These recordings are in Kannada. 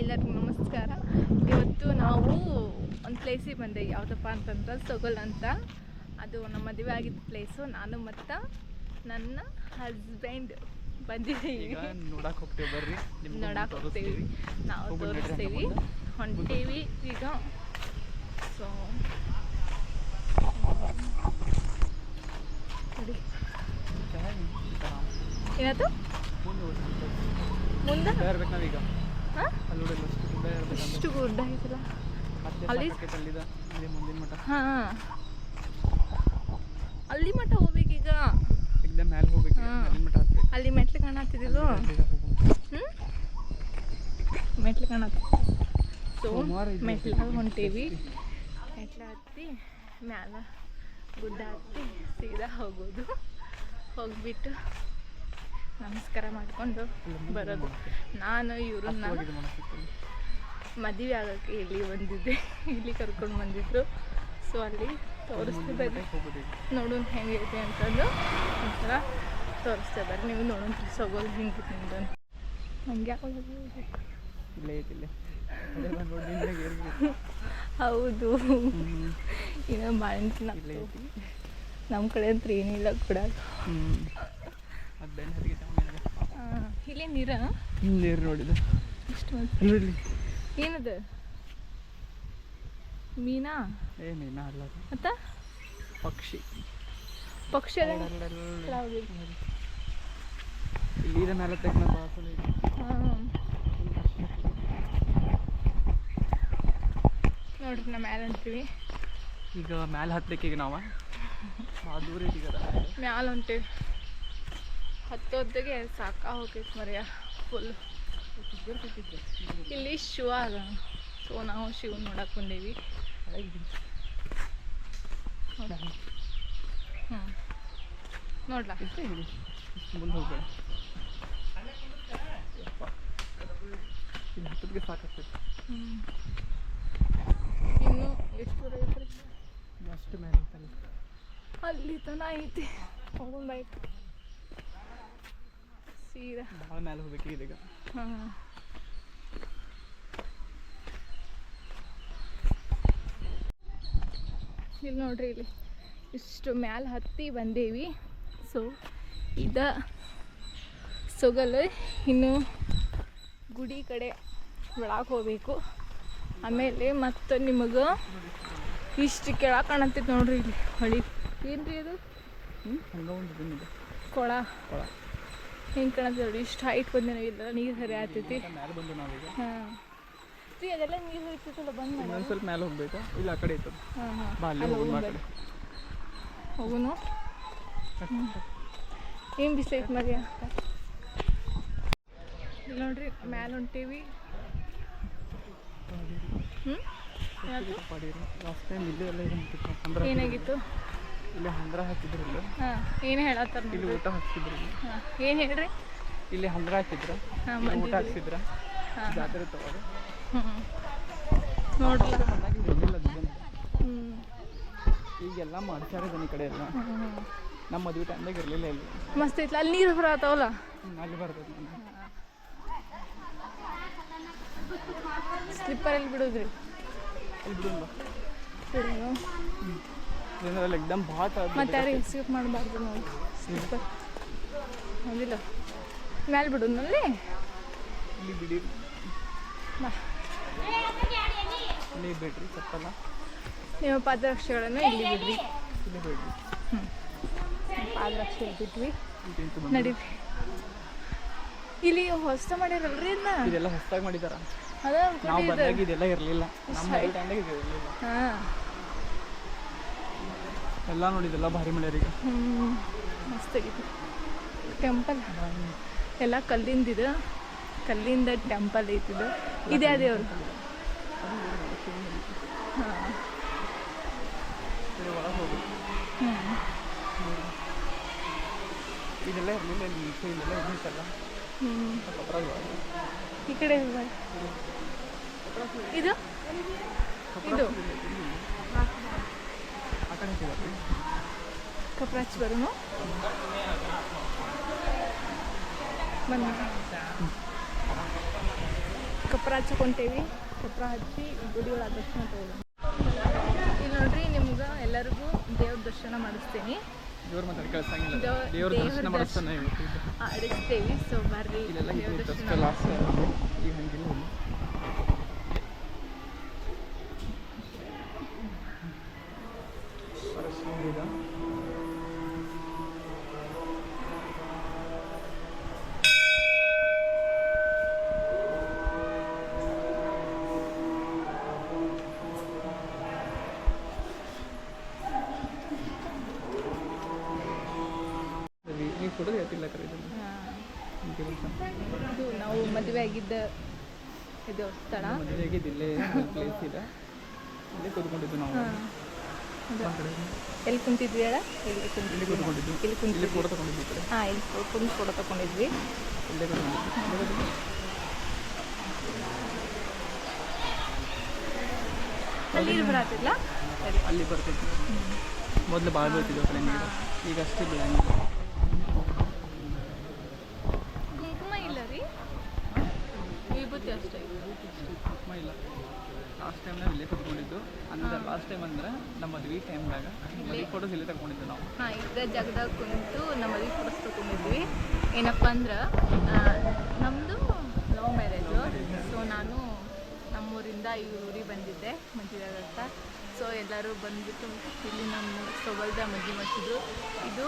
ಎಲ್ಲರಿಗೂ ನಮಸ್ಕಾರ. ಇವತ್ತು ನಾವು ಒಂದು ಪ್ಲೇಸಿಗೆ ಬಂದೆ ಯಾವುದಪ್ಪ ಅಂತಂದ್ರೆ ಸೊಗಲ್ ಅಂತ. ಅದು ನಮ್ಮ ಮದುವೆ ಆಗಿದ್ದ ಪ್ಲೇಸು ನಾನು ಮತ್ತು ನನ್ನ ಹಸ್ಬೆಂಡ್ ಬಂದಿದ್ದೀವಿ. ಈಗ ನೋಡಕ್ ಹೋಗ್ತೇವೆ ಬರ್ರಿ. ನೋಡಕ್ಕೆ ಹೋಗ್ತೀವಿ. ನಾವು ತೋರಿಸ್ತೀವಿ. ಹೊಂಟೀವಿ ಈಗ. ಸೊ ಏನಾಯ್ತು ಮುಂದೆ ಬರ್ಬೇಕು ನಾವೀಗ. ಇಷ್ಟು ಗುಡ್ಡ ಐತಲ್ಲ ಮತ್ತೆ ಅಲ್ಲಿ- ಸಾಕಾಕೈತೆ ಅಲ್ಲಿದ ಇಲ್ಲಿ ಮುಂದಿನ ಮಠ. ಹಾಂ. ಅಲ್ಲಿ ಮಠ ಹೋಗ್ಬೇಕೀಗ ಎಕ್ದಮ್ ಮ್ಯಾಲೆ ಹೋಗ್ಬೇಕು ಹಾ. ಅಲ್ಲಿ ಅಲ್ಲಿ ಮೆಟ್ಲು ಕಾಣತ್ತಿದ್ದು. ಹ್ಞೂ ಮೆಟ್ಲು ಕಾಣತ್ತ ಸೊ ಸೋಮವಾರ ಇದು ಮೆಟ್ಲು. ಹೊಂಟೀವಿ. ಮೆಟ್ಲು ಹತ್ತಿ ಮ್ಯಾಲ ಗುಡ್ಡ ಹತ್ತಿ ಸೀದಾ ಹೋಗೋದು. ಹೋಗ್ಬಿಟ್ಟು ನಮಸ್ಕಾರ ಮಾಡಿಕೊಂಡು ಬರೋದು. ನಾನು ಇವ್ರನ್ನ. ಮದುವೆ ಆಗೋಕ್ಕೆ ಇಲ್ಲಿ ಬಂದಿದ್ದೆ. ಇಲ್ಲಿ ಕರ್ಕೊಂಡು ಬಂದಿದ್ರು. ಸೊ ಅಲ್ಲಿ ತೋರಿಸ್ತಾ ಮುಂದಿನ ಬರ್ರಿ ಮಠಕ್ಕೆ ಹೋಗೋದು ಈಗ. ನೋಡೋಣ ಹೆಂಗೈತೆ ಅಂತಂದು ಒಂಥರ ತೋರಿಸ್ತಾ ನೀವು ನೋಡೋಣ ಸಗೋಲ್ ಹಿಂಗೆ ನಿಮ್ದು ಹಂಗೆ ಹೌದು. ಇನ್ನು ಬಾಳೆಂತಿನ ನಮ್ಮ ಕಡೆ ಅಂತ ಏನಿಲ್ಲ ಕೂಡ. ಇಲ್ಲೇ ನೀರ ನೀರು ನೋಡಿದ ಏನದು? ಮೀನಾ? ಏ ಮೀನಾ ಅಲ್ಲ. ಮತ್ತ? ಪಕ್ಷಿ. ಪಕ್ಷಿ ನೀರ ಮೇಲೆ ತೆಗ್ನ. ನೋಡ್ರಿ ನಾ ಮ್ಯಾಲೆ ಅಂತೀವಿ. ಈಗ ಮ್ಯಾಲ ಹತ್ಲಿಕ್ಕೆ ಈಗ ನಾವು? ಭಾಳ ದೂರ ಐತಿ ಮ್ಯಾಲ. ಮ್ಯಾಲ ಹೊಂಟೀವಿ ಸಾಕಾ ಹೋಗೈತೆ ಮರ್ಯ ಫುಲ್ ಇಲ್ಲಿ ಶಿವ ಅದ. ಸೊ ನಾವು ಶಿವನ್ ನೋಡಕ್ ಬಂದೀವಿ. ಹ್ಞೂ ನೋಡ್ಲಾ? ಹತ್ತೋದಕ್ಕೆ ಸಾಕಾಗ್ತೈತಿ ಇನ್ನು ಎಷ್ಟು ದೂರ ಐತ್ರಿ? ಅಷ್ಟು ಮೇಲೆ ಅಲ್ಲಿ ತನ ಐತಿ. ಹೋಗೋಣ ಬೈಕ್ ಸೀದಾ. ಭಾಳ ಮೇಲೆ ಇದೀಗ. ಹಾಂ. ಇಲ್ಲಿ ನೋಡ್ರಿ ಇಲ್ಲಿ ಇಷ್ಟು ಮ್ಯಾಲೆ ಹತ್ತಿ ಬಂದೇವಿ. ಸೊ ಇದ ಸೊಗಲು ಇನ್ನು ಗುಡಿ ಕಡೆ ಒಳಗೆ ಹೋಗ್ಬೇಕು. ಆಮೇಲೆ ಮತ್ತು ನಿಮಗೆ ಇಷ್ಟು ಕೆಳಗೆ ಕಾಣತ್ತೈತೆ ನೋಡ್ರಿ ಇಲ್ಲಿ. ಹೊಳಿ. ಏನ್ರಿ ಅದು ಹ್ಞೂ ಹಂಗೆ ಕೊಳ. ಕೊಳ. ಹೆಂಗೆ ಕಾಣತ್ತೆ ನೋಡಿ ಇಷ್ಟು ಹೈಟ್ ಬಂದು ಇಲ್ಲ ನೀರು ಹರಿ ಆಗ್ತೈತಿ ಬಂದು ನಾವೀಗ ಹಾಂ. ರೀ ಅದೆಲ್ಲ ನೀರು ಹರಿತೈತಲ್ಲ ಬಂದ್ ಇನ್ನೊಂದು ಸ್ವಲ್ಪ ಮೇಲೆ ಹೋಗ್ಬೇಕು? ಇಲ್ಲ ಆ ಕಡೆ ಇತ್ತು. ಹಾಂ ಹಾಂ. ಹೋಗುನು? ಏನು ಬಿಸ್ಲೈತೆ ಮರ್ಯ ಇಲ್ಲಿ ನೋಡ್ರಿ ಮ್ಯಾಲೆ ಹೊಂಟೀವಿ ಹ್ಞೂ ಏನಾಗಿತ್ತು? ಇಲ್ಲಿ ಹಂದ್ರ ಹಾಕಿದ್ರು ಇಲ್ಲ. ಹಾಂ ಏನು ಹೇಳತ್ತಾರ ಇಲ್ಲಿ ಊಟ ಹಾಕ್ಸಿದ್ರು. ಹಾಂ ಏನು ಹೇಳ್ರಿ? ಇಲ್ಲಿ ಹಂದ್ರ ಹಾಕಿದ್ರು. ಊಟ ಹಾಕ್ತಿದ್ರು ಹಾಕ್ಸಿದ್ರ. ಜಾತ್ರೆ ತಗೋದು ಹ್ಞೂ ಹ್ಞೂ ಈಗೆಲ್ಲ ಮಾಡ್ತಾರೆ ಈ ಕಡೆ ಎಲ್ಲ. ಹ್ಞೂ ನಮ್ಮ ಮದುವೆ ಟೈಮ್ದಾಗ ಇರಲಿಲ್ಲ ಇಲ್ಲಿ. ಮಸ್ತ್ ಐತ್ಲ ಅಲ್ಲಿ ನೀರು ಬರತ್ತಾವಲ್ಲ ಅಲ್ಲಿ ಬರ್ತೈತಿ ಸ್ಲಿಪ್ಪರ್ ಸ್ಲಿಪ್ಪರಲ್ಲಿ ಬಿಡೋದ್ರಿ? ಇಲ್ಲಿ ಬಿಡೋಣ ಎಕ್ದಮ್ ಭಾಳ ಮತ್ತೆ ಯಾರು ಎಸ್ಕೇಪ್ ಮಾಡಬಾರ್ದು ನಾವು ಸ್ಲೀಪರ್ ಹೌದಿಲ್ಲ. ಮ್ಯಾಲೆ ಬಿಡೋದ್ನಲ್ಲಿ ಇಲ್ಲಿ ಬಿಡಿ. ಬಾ ಇಲ್ಲಿ ಬಿಡ್ರಿ ತಪ್ಪಲ್ಲ. ನೀವು ಪಾದರಕ್ಷೆಗಳನ್ನು ಇಲ್ಲಿ ಬಿಡ್ರಿ. ಇಲ್ಲಿ ಬಿಡ್ರಿ. ಪಾದರಕ್ಷೆ ಬಿಟ್ವಿ. ನಡೀರಿ. ಇಲ್ಲಿ ಹೊಸ ಮಾಡ್ಯಾರಲ್ರಿ ಇದನ್ನ ಇದೆಲ್ಲ ಹೊಸದಾಗಿ ಮಾಡಿದಾರ. ಅದ ನಾವು ಬಂದಾಗ ಇದೆಲ್ಲ ಇರಲಿಲ್ಲ. ನಮ್ಮ ಟೈಮ್ದಾಗ ಇದು ಇರಲಿಲ್ಲ. ಹಾಂ. ಎಲ್ಲ ನೋಡಿದೆಲ್ಲ ಭಾರಿ ಮಳೆ ರೀ ಹ್ಞೂ ಮಸ್ತ್ ಆಗೈತಿ ಟೆಂಪಲ್ ಎಲ್ಲ ಕಲ್ಲಿಂದಿದು ಕಲ್ಲಿಂದ ಟೆಂಪಲ್ ಐತಿದು. ಇದೆ ಅದೇ ಅವರು. ಇದೆಲ್ಲ ಇರಲಿಲ್ಲ ಇಲ್ಲಿ ಇದ್ದಿತ್ತಲ್ಲ. ಕಪ್ರಾಗ ಒಳಗೆ. ಈ ಕಡೆ. ಇದು? ಇದು? ಕಡೆ ಕಪ್ರಾಚ್ ಬರೋನು ಬನ್ನಿ. ಕಪ್ರ ಹಚ್ಕೊಂತೇವಿ ಚಪ್ರ ಹಚ್ಚಿ ಗುಡಿ ಒಳಗೆ ದರ್ಶನ ತಗೊಳ್ಳಿ. ಇಲ್ಲಿ ನೋಡ್ರಿ ನಿಮ್ಗೆ ಎಲ್ಲರಿಗೂ ದೇವ್ರ ದರ್ಶನ ಮಾಡಿಸ್ತೀನಿ. ದೇವ್ರ ದರ್ಶನ ಆಡಿಸ್ತೇವಿ ಸೊ ಬರ್ರಿ. ದೇವ್ರ ದರ್ಶನ ಫೋಟೋ ಹೇಳ್ತಿಲ್ಲ ಕರೆ ಇದು ನಾವು ಮದುವೆ ಆಗಿದ್ದ ಇದು ಸ್ಥಳ. ಮದುವೆ ಆಗಿದ್ದಿಲ್ಲೇ ಪ್ಲೇಸ್ ಇದೆ. ಇಲ್ಲೇ ಕೂತ್ಕೊಂಡಿದ್ದು ನಾವು. ಎಲ್ಲಿ ಕುಂತಿದ್ವಿ ಹೇಳ? ಇಲ್ಲಿ ಇಲ್ಲಿ ಕುಂತಿದ್ವಿ? ಇಲ್ಲಿ ಕುಂತ ಇಲ್ಲಿ ಫೋಟೋ ತಗೊಂಡಿದ್ವಿ ಹಾಂ ಇಲ್ಲಿ ಕುಂತು ಫೋಟೋ ತಗೊಂಡಿದ್ವಿ. ಇಲ್ಲೇ ಕೂತ್ಕೊಂಡಿದ್ದು. ಅಲ್ಲಿ ಬರತ್ತಿಲ್ಲ ಅಲ್ಲಿ ಬರ್ತೈತಿ ಮೊದಲು ಭಾಳ ಬೀಳ್ತಿದ್ವು ಕಡೆ ನೀರು ಈಗ ಅಷ್ಟೇ ಬೀಳಂಗಿಲ್ಲ ಕುಂಕುಮ ಇಲ್ಲ ರೀ ವಿಭೂತಿ ಅಷ್ಟೇ ಕುಂಕುಮ ಇಲ್ಲ ಲಾಸ್ಟ್ ಟೈಮ್ ನಾವು ಇಲ್ಲೇ ಕೂತ್ಕೊಂಡಿದ್ದು ಅಂದ್ರೆ ಲಾಸ್ಟ್ ಟೈಮ್ ಅಂದ್ರೆ ನಮ್ಮ ಮದುವೆ ಟೈಮ್ದಾಗ ಮದುವೆ ಫೋಟೋಸ್ ಇಲ್ಲಿ ತಗೊಂಡಿದ್ವಿ ನಾವು. ಹಾಂ, ಇದ್ದ ಜಾಗದಾಗ ಕುಂತು ನಮ್ಮ ಮದುವೆ ಫೋಟೋಸ್ ತಗೊಂಡಿದ್ವಿ. ಏನಪ್ಪ ಅಂದ್ರೆ ನಮ್ಮದು ಲವ್ ಮ್ಯಾರೇಜು ಸೊ ನಾನು ನಮ್ಮೂರಿಂದ ಈ ಊರಿಗೆ ಬಂದಿದ್ದೆ ಮಂಜಿದಾಗ ಅಂತ. ಸೊ ಎಲ್ಲರೂ ಬಂದ್ಬಿಟ್ಟು ಇಲ್ಲಿ ನಮ್ಮ ಸೊಬಲ್ದ ಮದುವೆ ಮಾಡಿಸಿದ್ರು. ಇದು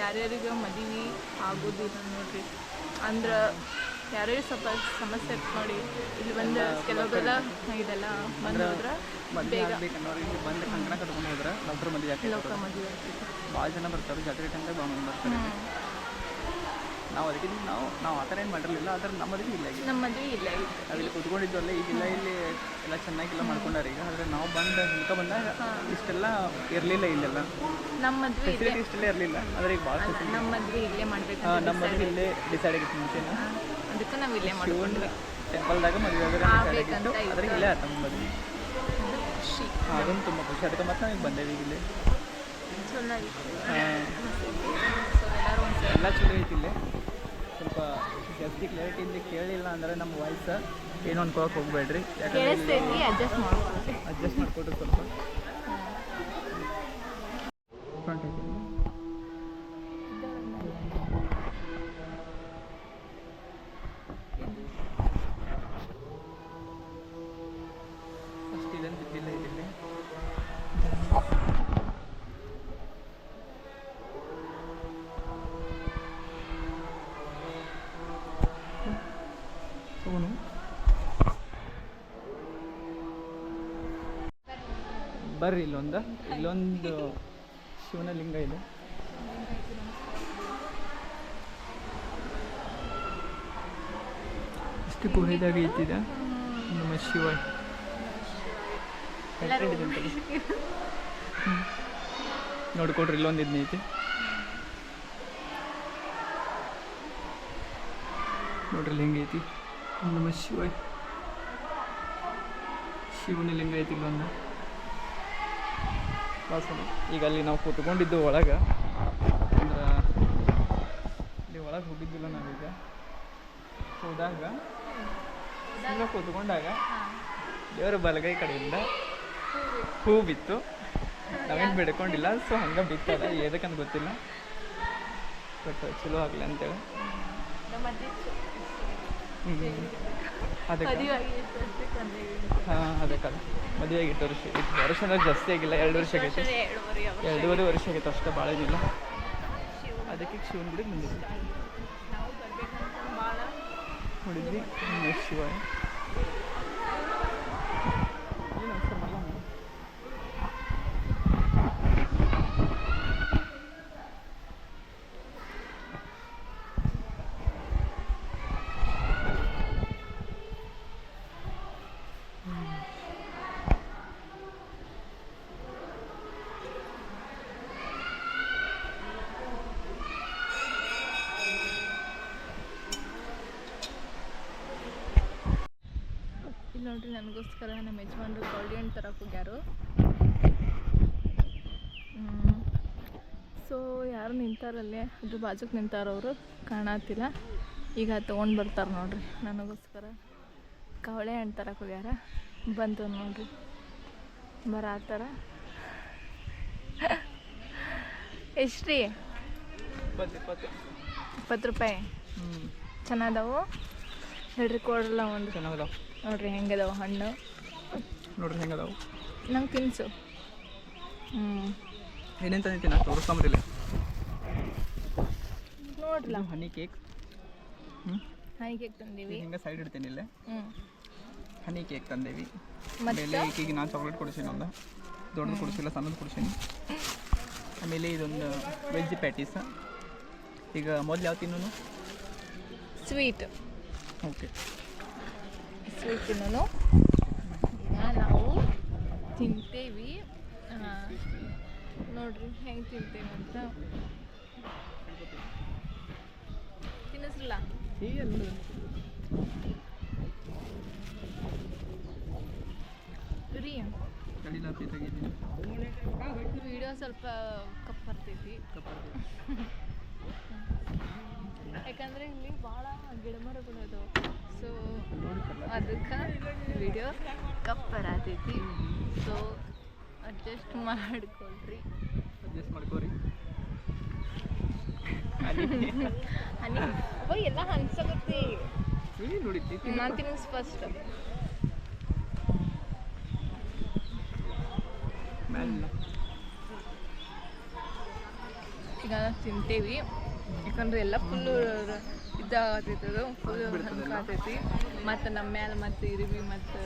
ಯಾರ್ಯಾರಿಗೆ ಮದುವೆ ಆಗೋದಿಲ್ಲ ನೋಡ್ರಿ. ಅಂದ್ರೆ ಯಾರ್ಯಾರು ಸ್ವಲ್ಪ ಸಮಸ್ಯೆ ಇತ್ತು ನೋಡಿ ಇಲ್ಲಿ ಬಂದು ಕೆಲವೊಬ್ಬರೆಲ್ಲ ಇದೆಲ್ಲ ಬಂದು ಹೋದ್ರೆ ಇಲ್ಲಿ ಬಂದು ಕಂಕಣ ಕಟ್ಕೊಂಡು ಹೋದ್ರೆ ಡಾಕ್ಟರ್ ಮದುವೆ ಆಗ್ತೈತೆ ಲೋಕ ಮದುವೆ ಭಾಳ ಜನ ಬರ್ತಾರೆ ಜಾತ್ರೆ ಟೈಮ್ದಾಗ ಭಾಳ ಮಂದಿ ಬರ್ತಾರೆ. ನಾವು ಅದಕ್ಕೆ ನಾವು ನಾವು ಆ ಥರ ಏನು ಮಾಡಿರಲಿಲ್ಲ ಆದ್ರೆ ನಮ್ಮ ಮದುವೆ ಇಲ್ಲ ನಮ್ಮ ಮದುವೆ ಇಲ್ಲ ಈಗ. ನಾವಿಲ್ಲಿ ಕೂತ್ಕೊಂಡಿದ್ದು ಅಲ್ಲೇ ಈಗಿಲ್ಲ ಇಲ್ಲಿ ಎಲ್ಲ ಚೆನ್ನಾಗಿಲ್ಲ ಮಾಡ್ಕೊಂಡಾರ ಈಗ ಆದರೆ ನಾವು ಬಂದ ಹಿಂಗೆ ಬಂದಾಗ ಇಷ್ಟೆಲ್ಲ ಇರಲಿಲ್ಲ ಇಲ್ಲೆಲ್ಲ. ನಮ್ಮ ಮದುವೆ ಇಷ್ಟೆಲ್ಲ ಇರಲಿಲ್ಲ ಆದರೆ ಈಗ ಭಾಳ ನಮ್ಮ ಮದುವೆ ಇಲ್ಲೇ ಮಾಡಬೇಕು ನಮ್ಮ ಮದುವೆ ಇಲ್ಲೇ ಡಿಸೈಡ್ ಆಗಿತ್ತು ಮುಂಚೆನ. ಅದಕ್ಕೆ ನಾವು ಇಲ್ಲೇ ಮಾಡ್ಕೊಂಡ್ವಿ. ಟೆಂಪಲ್ದಾಗ ಮದುವೆ ಆದ್ರೆ ಇಲ್ಲೇ ಆತ ಮದುವೆ ಅದೊಂದು ತುಂಬ ಖುಷಿ. ಅದಕ್ಕೆ ಮತ್ತೆ ನಾವು ಬಂದೇವಿ ಇಲ್ಲಿ. ಎಲ್ಲ ಚಲೋ ಐತಿ ಇಲ್ಲಿ. ಸ್ವಲ್ಪ ಜಾಸ್ತಿ ಕ್ಲಾರಿಟಿಯಿಂದ ಕೇಳಿಲ್ಲ ಅಂದ್ರೆ ನಮ್ಮ ವಾಯ್ಸ್ ಏನು ಅನ್ಕೋಕೆ ಹೋಗ್ಬೇಡ್ರಿ. ಅಡ್ಜಸ್ಟ್ ಮಾಡಿಕೊಡ್ರಿ ಸ್ವಲ್ಪ. ಇದನ್ನು ಬಿದ್ದಿಲ್ಲ ಇದಿಲ್ಲಿ ಬರ್ರಿ ಇಲ್ಲೊಂದು. ಇಲ್ಲೊಂದು ಶಿವನ ಲಿಂಗ ಇದೆ. ಇಷ್ಟು ಗುಹೆದಾಗ ಐತಿದ ನಮ್ಮ ಶಿವ. ನೋಡ್ಕೊಡ್ರಿ ಇಲ್ಲೊಂದು ಇದನ್ನ ಐತಿ. ನೋಡ್ರಿ ಲಿಂಗ ಐತಿ. ನಮ್ಮ ಶಿವ ಶಿವನ ಲಿಂಗ ಐತಿ ಇಲ್ಲೊಂದು. ಈಗ ಅಲ್ಲಿ ನಾವು ಕೂತ್ಕೊಂಡಿದ್ದು ಒಳಗೆ. ಅಂದ್ರೆ ಇಲ್ಲಿ ಒಳಗೆ ಹೋಗಿದ್ದಿಲ್ಲ ನಾವೀಗ ಹೋದಾಗ ಕೂತ್ಕೊಂಡಾಗ ದೇವರ ಬಲಗೈ ಕಡೆಯಿಂದ ಹೂ ಬಿತ್ತು ನಾವೇನು ಬಿಡ್ಕೊಂಡಿಲ್ಲ ಸೊ ಹಂಗೆ ಬಿತ್ತದ ಏದಕ್ಕಂತ ಗೊತ್ತಿಲ್ಲ. ಬಟ್ ಚಲೋ ಆಗಲಿ ಅಂತೇಳಿ. ಅದಕ್ಕೆ. ಹಾಂ ಅದಕ್ಕಲ್ಲ ಮದುವೆ ಆಗಿತ್ತು ವರ್ಷ ಇತ್ತು ವರ್ಷ ಅಂದ್ರೆ ಜಾಸ್ತಿ ಆಗಿಲ್ಲ ಎರಡು ವರ್ಷ ಆಗೈತೆ. ಎರಡೂವರೆ ವರ್ಷ ಆಗೈತೆ ಅಷ್ಟೇ ಭಾಳ ಏನಿಲ್ಲ ಅದಕ್ಕೆ ಶಿವನ ಗುಡಿಗೆ ಬಂದಿದ್ವಿ. ಹ್ಮ್, ಶಿವ ಏನು ಹೆಸರು ಮಲ್ಲಮ್ಮ? ಇಲ್ಲಿ ನೋಡ್ರಿ ನನಗೋಸ್ಕರ ನಮ್ಮ ಯಜಮಾನ್ರು ಗೋಲ್ಡಿ ಹಣ್ಣು ತರಕ್ಕೆ ಹೋಗ್ಯಾರು ಸೊ ಯಾರು ನಿಂತಾರಲ್ಲೇ ಅದು ಬಾಜುಕ್ ನಿಂತಾರವರು ಕಾಣತ್ತಿಲ್ಲ. ಈಗ ತೊಗೊಂಡು ಬರ್ತಾರೆ ನೋಡ್ರಿ ನನಗೋಸ್ಕರ. ಕವಳೆ ಹಣ್ಣು ತರಕ್ಕೆ ಹೋಗ್ಯಾರ ಬಂತು ನೋಡ್ರಿ. ಬರ ಎಷ್ಟು ರೀ ಇಪ್ಪತ್ತು ರೂಪಾಯಿ. ಚೆನ್ನಾದವು ಹೇಳ್ರಿ ಕೊಡ್ರಲ್ಲ ಒಂದು. ಚೆನ್ನಾಗದಾವ ನೋಡ್ರಿ ಹೆಂಗದಾವ ಹಣ್ಣು. ನೋಡ್ರಿ ಹೆಂಗೆ ಅದಾವು ನಂಗೆ ತಿನ್ಸು. ಹ್ಞೂ ಏನೇನು ತಂದಿದ್ದೀನಿ? ನಾನು ತೋರಿಸ್ಕೊಂಬರಿಲ್ಲ ನೋಡ್ರಲ್ಲ ಹನಿ ಕೇಕ್ ಹ್ಞೂ ಕೇಕ್ ತಂದೀವಿ. ಹಿಂಗೆ ಸೈಡ್ ಇಡ್ತೀನಿ ಇಲ್ಲೇ. ಹ್ಞೂ ಹನಿ ಕೇಕ್ ತಂದೇವಿ. ಮತ್ತೆ? ಆಮೇಲೆ ಈಗೀಗ ನಾನು ಚಾಕ್ಲೇಟ್ ಕೊಡಿಸೀನಿ ಒಂದು. ದೊಡ್ಡದು ಕೊಡಿಸಿಲ್ಲ ಸಣ್ಣದು ಕೊಡಿಸೀನಿ. ಆಮೇಲೆ ಇದೊಂದು ವೆಜ್ ಪ್ಯಾಟೀಸ್ ಈಗ ಮೊದಲು ಯಾವ ತಿನ್ನೋನು? ಸ್ವೀಟ್ ಓಕೆ ಸ್ವೀಟ್ ತಿನ್ನೋನು ಈಗ ನಾವು ತಿಂತೇವಿ. ನೋಡ್ರಿ ಹೆಂಗೆ ತಿಂತೇವೆ ಅಂತ. ತಿನ್ನಿಸ್ರಲ್ಲ? ರೀ. ವಿಡಿಯೋ ಸ್ವಲ್ಪ ಕಪ್ ಬರ್ತೈತಿ. ಯಾಕಂದ್ರೆ ಇಲ್ಲಿ ಭಾಳ ಗಿಡ ಮರಗಳು ಅದಾವ. ಸೊ ಅದಕ್ಕೆ ವಿಡಿಯೋ ಕಪ್ ಬರತೈತಿ ಸೊ ಅಡ್ಜಸ್ಟ್ ಮಾಡ್ಕೊಳ್ರಿ. ಅಡ್ಜಸ್ಟ್ ಮಾಡ್ಕೋರಿ. ಅನಿ ಎಲ್ಲ ಹನ್ಸಕತ್ತಿ ನೋಡಿ ನಾನು ತಿನ್ನಿಸ್ ಫಸ್ಟ್ ಈಗ ತಿಂತೇವಿ. ಯಾಕಂದ್ರೆ ಎಲ್ಲ ಫುಲ್ಲು ಇದಾಗತೈತಿ ಅದು ಫುಲ್ ಹಂಕಾತೈತಿ ಮತ್ತು ನಮ್ಮ ಮ್ಯಾಲೆ ಮತ್ತು ಇರಿವಿ ಮತ್ತು